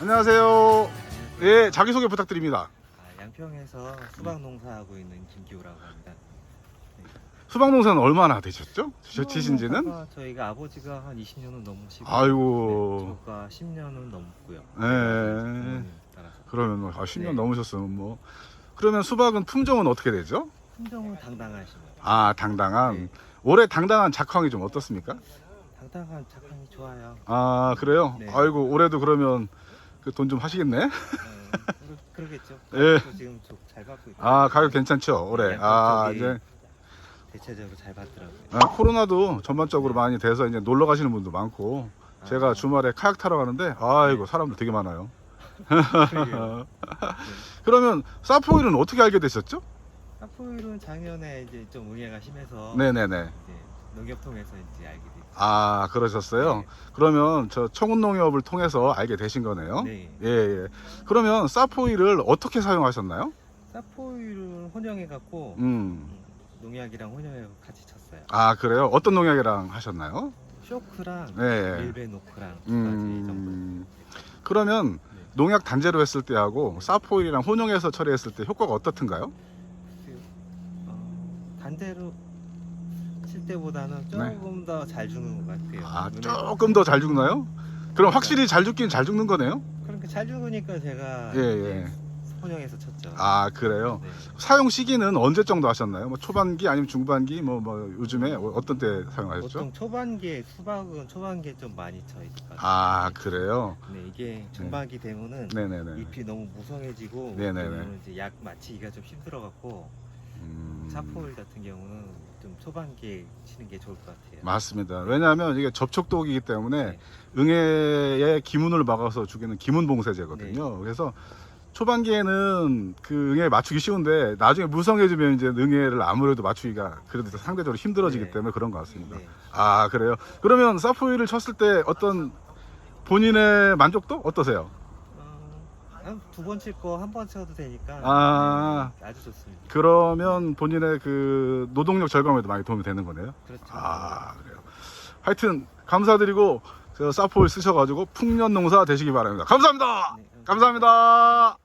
안녕하세요. 예, 자기소개 부탁드립니다. 아, 양평에서 수박 농사하고 있는 김기호라고 합니다. 수박 농사는 얼마나 되셨죠? 저 치신 지는? 농사가 저희가 아버지가 한 20년은 넘으시고 아이고. 네, 저가 10년은 넘고요. 네. 부모님 따라서. 그러면 뭐, 아, 10년 네. 넘으셨으면 뭐. 그러면 수박은 품종은 어떻게 되죠? 품종은 당당하십니다. 아, 당당한. 네. 올해 당당한 작황이 좀 어떻습니까? 당당한 착함이 좋아요. 아, 그래요? 네. 아이고, 올해도 그러면 그 돈 좀 하시겠네? 네, 그러, 그러겠죠. 예. 지금 좀 잘 받고 있고. 아, 가격 괜찮죠? 올해. 아, 이제 대체적으로 잘 받더라고요. 아, 코로나도 전반적으로 많이 돼서 이제 놀러 가시는 분도 많고 제가 아, 주말에 카약 타러 가는데 아이고 사람들 되게 많아요. 그러게요. 그러면 사포일은 어떻게 알게 되셨죠? 사포일은 작년에 이제 좀 응애가 심해서 네네네. 이제 농협통해서 이제 알게 됐죠. 아 그러셨어요. 네. 그러면 저 청운농협을 통해서 알게 되신 거네요. 네. 예, 예. 그러면 사포일을 어떻게 사용하셨나요? 사포일을 혼용해 갖고 음. 농약이랑 혼용해 같이 쳤어요. 아 그래요? 어떤 농약이랑 하셨나요? 쇼크랑 네. 밀베노크랑 두 가지 정도. 음. 그러면 네. 농약 단제로 했을 때하고 사포일이랑 혼용해서 처리했을 때 효과가 어떻든가요? 그, 어, 반대로 칠 때보다는 네. 조금 더잘 주는 것 같아요. 아 눈에- 조금 더 잘 죽나요? 그럼 확실히 잘 죽긴 잘 죽는 거네요? 그러니까 잘 죽으니까 제가 예, 예. 혼용해서 쳤죠. 아 그래요? 네. 사용 시기는 언제 정도 하셨나요? 뭐 초반기 아니면 중반기 뭐 뭐 요즘에 어- 어떤 때 사용하셨죠? 보통 초반기에 수박은 초반기에 좀 많이 쳐 있을 것 같아요. 아 그래요? 네, 이게 중반기 되면은 네네네. 잎이 너무 무성해지고 네네네. 그러면 이제 약 맞추기가 좀 힘들어 갖고 음, 사포일 같은 경우는 좀 초반기에 치는 게 좋을 것 같아요. 맞습니다. 왜냐하면 이게 접촉독이기 때문에 네. 응애의 기문을 막아서 죽이는 기문봉쇄제거든요. 네. 그래서 초반기에는 그 응애 맞추기 쉬운데 나중에 무성해지면 이제 응애를 아무래도 맞추기가 그래도 상대적으로 힘들어지기 네. 때문에 그런 것 같습니다. 네. 아 그래요? 그러면 사포일을 쳤을 때 어떤 본인의 만족도 어떠세요? 어, 두번 칠 거 한번 쳐도 되니까 아. 네, 아주 좋습니다. 그러면 본인의 그 노동력 절감에도 많이 도움이 되는 거네요. 그렇죠. 아 그래요. 하여튼 감사드리고 저 사포일 쓰셔가지고 풍년 농사 되시기 바랍니다. 감사합니다. 네, 감사합니다.